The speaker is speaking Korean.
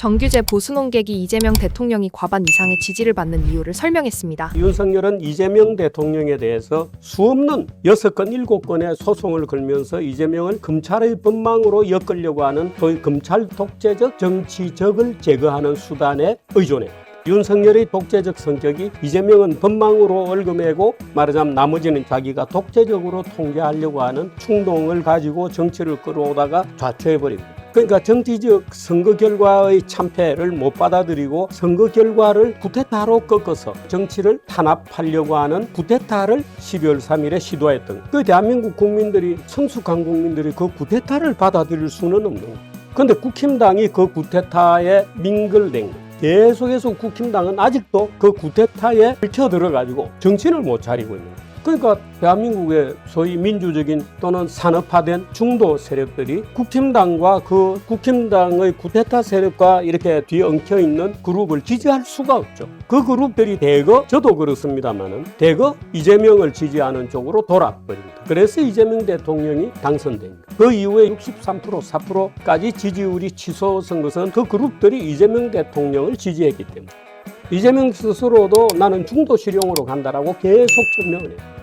정규제 보수 논객이 이재명 대통령이 과반 이상의 지지를 받는 이유를 설명했습니다. 윤석열은 이재명 대통령에 대해서 수없는 여섯 건 일곱 건의 소송을 걸면서 이재명을 검찰의 법망으로 엮으려고 하는 소위 검찰 독재적 정치적을 제거하는 수단에 의존해. 윤석열의 독재적 성격이 이재명은 법망으로 얼금매고 말하자면 나머지는 자기가 독재적으로 통제하려고 하는 충동을 가지고 정치를 끌어오다가 좌초해버립니다. 그러니까 정치적 선거 결과의 참패를 못 받아들이고 선거 결과를 구테타로 꺾어서 정치를 탄압하려고 하는 구테타를 12월 3일에 시도했던. 그 대한민국 국민들이 성숙한 국민들이 그 구테타를 받아들일 수는 없는 거예요. 근데 국힘당이 그 구테타에 거예요. 계속해서 국힘당은 아직도 그 구테타에 펼쳐 들어가지고 정신을 못 차리고 있는 거예요. 그러니까 대한민국의 소위 민주적인 또는 산업화된 중도 세력들이 국힘당과 그 국힘당의 구테타 세력과 이렇게 뒤에 엉켜 있는 그룹을 지지할 수가 없죠. 그 그룹들이 대거 저도 그렇습니다만은 대거 이재명을 지지하는 쪽으로 돌아버립니다. 그래서 이재명 대통령이 당선됩니다. 그 이후에 63% 4%까지 지지율이 치솟은 것은 그 그룹들이 이재명 대통령을 지지했기 때문에. 이재명 스스로도 나는 중도 실용으로 간다라고 계속 천명을 해요.